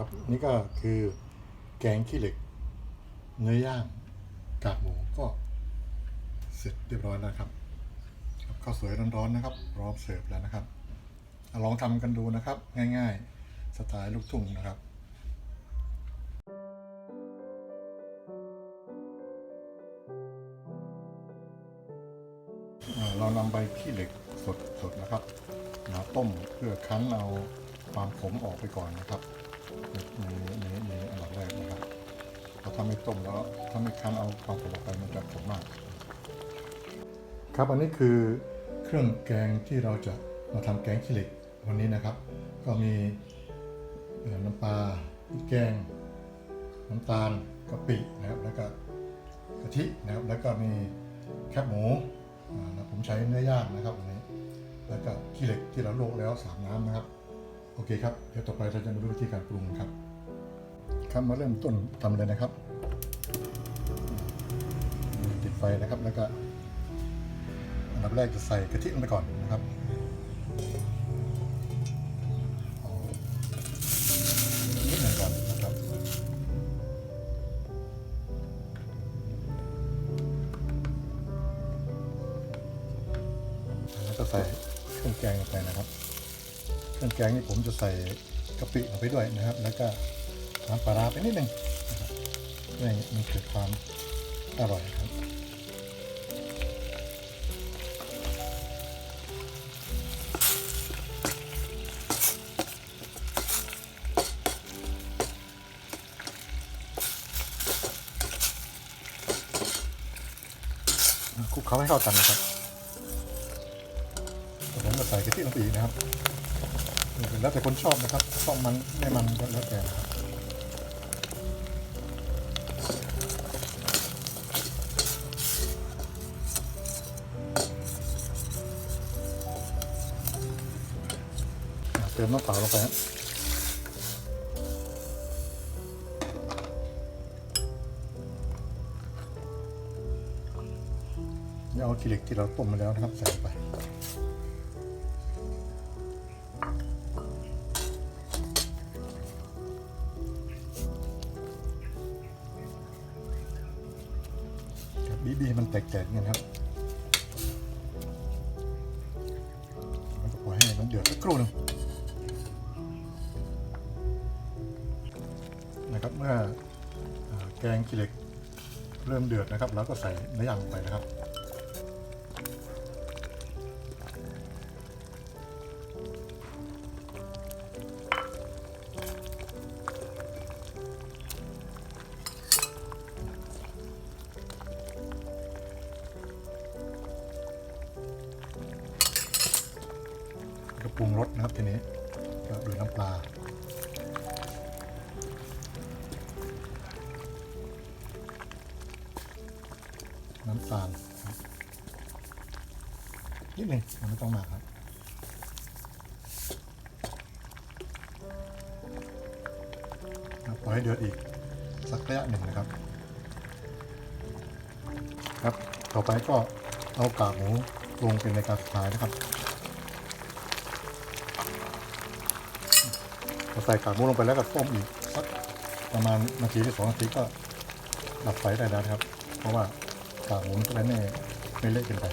ครับ นี่ก็คือแกงขี้เหล็ก เนื้อย่างกากหมูก็เสร็จเรียบร้อยแล้วครับครับข้าวสวยร้อนๆนะครับพร้อมเสิร์ฟแล้วนะครับอลองทำกันดูนะครับ ง่าย ๆ สไตล์ลูกทุ่งนะครับเรานำใบขี้เหล็กสดสดนะครับมาต้มเพื่อคั้นเอาความขมออกไปก่อนนะครับ ในในในอันดับแรกนะครับเพราะถ้าไม่ต้มแล้วถ้าไม่คั้นเอาความขมออกไปมันจะขมมาก ครับอันนี้คือเครื่องแกงที่เราจะมาทำแกงขี้เหล็กวันนี้นะครับ ก็มีน้ำปลาแกง น้ำตาลกะปินะครับแล้วก็กะทินะครับแล้วก็มีแคบหมูผมใช้เนื้อย่างนะครับวันนี้ แล้วก็ขี้เหล็กที่เราลวกแล้วสามน้ำนะครับ โอเคครับ เดี๋ยวต่อไปเราจะมาดูวิธีการปรุงครับ ครับมาเริ่มต้นทำเลยนะครับ ติดไฟนะครับแล้วก็อันดับแรกจะใส่กะทิลงไปก่อนนะครับเอนิดหน่อยก่อนนะครับ แล้วก็ใส่เครื่องแกงลงไปนะครับ เครื่องแกงนี่ผมจะใส่กะปิลงไปด้วยนะครับ แล้วก็น้ำปลาร้าไปนิดนึงนะครับเพื่อให้มันเกิดความอร่อยครับคลุกเคล้าให้เข้ากันนะครับแต่ผมจะใส่กะทิลงไปอีกนะครับ แล้วแต่คนชอบนะครับชอบมันไม่มันก็แล้วแต่ครับเติมน้ำเปล่าลงไปครับเอาขี้เหล็กที่เราต้มมาแล้วนะครับใส่ไป บีบีมันแตกๆเนี่ยนะครับแล้วก็ปล่อยให้มันเดือดสักครู่หนึงนะครับเมื่อแกงขี้เหล็กเริ่มเดือดนะครับ แล้วก็ใส่เนื้อย่างลงไปนะครับ ปรุงรสนะครับทีนี้ก็ดูน้ำปลาน้ำตาลนิดหนึ่งมันไม่ต้องมากครับปล่อยให้เดือดอีกสักระยะหนึ่งนะครับ ครับ ต่อไปก็เอากากหมูลงเป็นในการสุดท้ายนะครับ ใส่กากหมูลงไปแล้วก็ต้มอีกสักประมาณนาทีหรือสองนาทีก็ดับไฟได้แล้วครับ เพราะว่ากากหมูมันจะได้ไม่ไม่เละเกินไป